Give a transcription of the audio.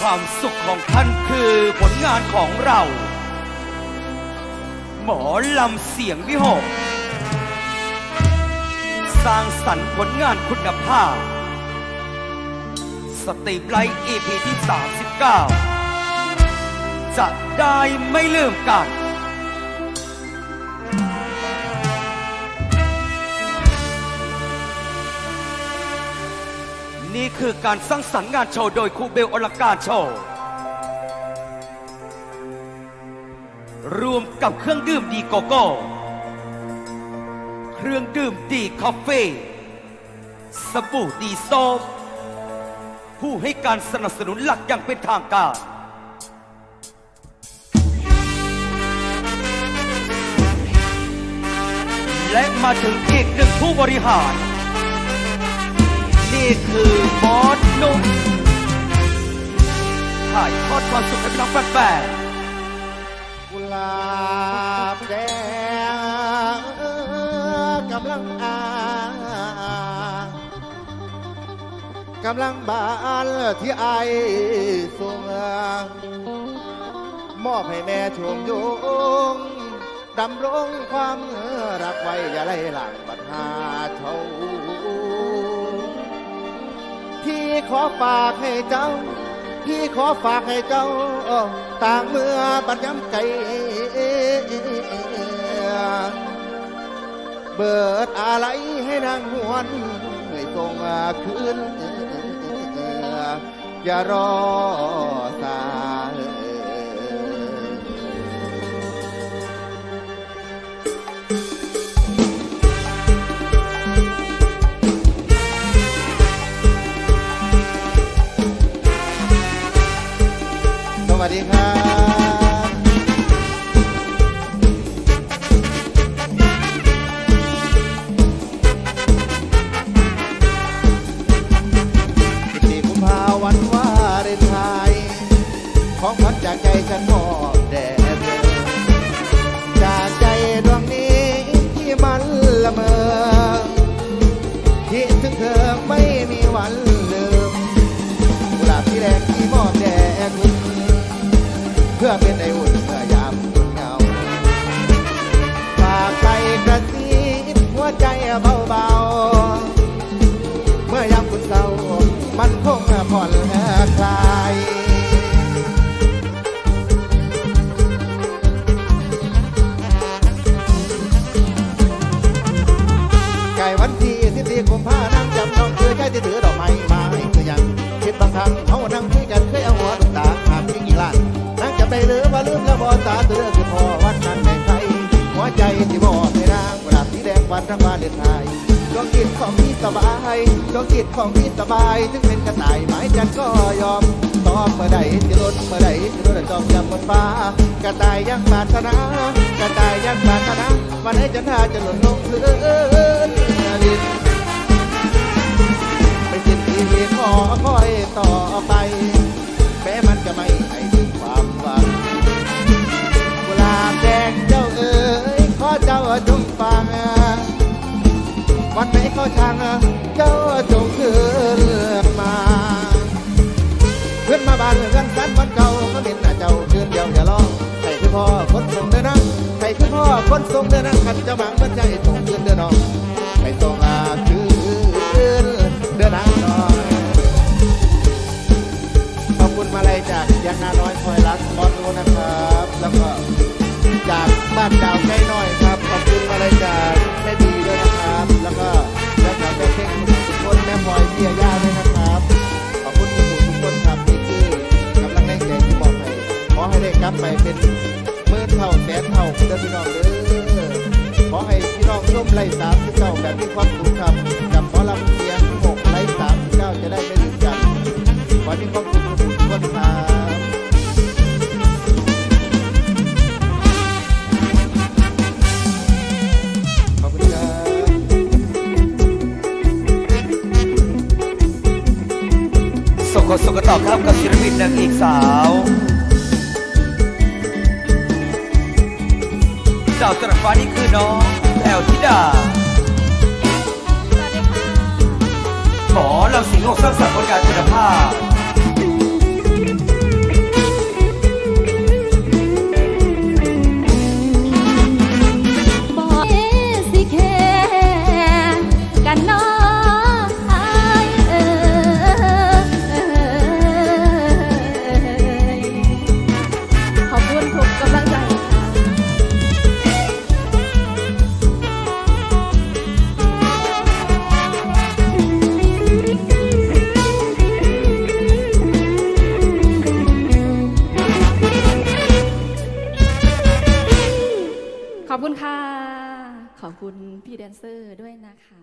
ความสุขของท่านคือผลงานของเรา หมอลำเสียงวิหก สร้างสรรค์ผลงานคุณภาพ สตีไลท์ EP ที่ 39 จะได้ไม่ลืมกัน นี่คือการสร้างสรรค์งานโชว์ โดยครูเบลอลการโชว์ รวมกับเครื่องดื่มดีโกโก้ เครื่องดื่มดีคอฟฟี่สบู่ดีโซฟ ผู้ให้การสนับสนุนหลักอย่างเป็นทางการ และมาถึงอีกหนึ่งผู้บริหาร นี่คือบอสนุ่มถ่ายทอดความสุขให้พี่น้องแฟนกุหลาบแดงกำลังอา กำลังบานที่ไอส่งมอบให้แม่ชมโยงดำรงความรักไว้อย่าไล่หลังบัดหาเช่าพี่ขอฝากให้เจ้า พี่ขอฝากให้เจ้า ต่างเมื่อบัดย้ำใจเบิดอะไรให้นางหวนให้ทรงคืน อย่ารอสา จากใจฉันมอบแด่เธอจากใจดวงนี้ที่มันละเมอคิดถึงเธอไม่มีวันลืมกุหลาบที่แรงที่มอบแด่คุณเพื่อเป็นไอ สิบสี่กุมภานั่งจำนองคือใจที่ถือดอกไม้มาให้คือยังคิดบางครั้งเขานั่งคุยกันเคยเอาหัวลูกตาหากทิ้งอีกล้านนั่งจำได้หรือว่าลืมแล้วบอสาเตือคือพอวันนั้นในใครหัวใจที่บอกให้นางเวลาสีแดงวันทั้งวันเดือนไทยดวงจิตของพี่สบายดวงจิตของพี่สบาย ถึงเป็นกระต่ายหมายจันก็ยอมตอบเมื่อใดจะลดเมื่อใดจะลดจอมยำบนฟ้ากระต่ายยังปรารถนากระต่ายยังปรารถนาวันไหนจะน่าจะหล่นลงพื้นดิน อนไหนก็ช่างเจ้าจงคืนมาขึ้นมาบ้านเรือนสันวันเก่าก็เป็นหน้าเจ้าคืนเดียวอย่าร้องใครคือพ่อคนส่งเดินนะใครคือพ่อคนส่งเดินนะขันเจะบังมันใจส่งนเดินน้อง เป็นหมื่นเท่าแสนเท่าเด้อพี่น้องเด้อขอให้พี่น้องชมไล่สามที่เก้าแบบมีความสุขครับกับหมอลำเสียงหกไล่สามที่เก้าจะได้ไม่ลืมกันขอให้มีความสุขทุกคนครับขอบคุณครับอส่งกันต่อครับกับศิลปินนางเอกสาว สาวตระฟ้านี่คือน้องแพลวธิดา หมอเราสิงห์อกสร้างสรรค์ผลงานคุณภาพ ขอบคุณพี่แดนเซอร์ด้วยนะคะ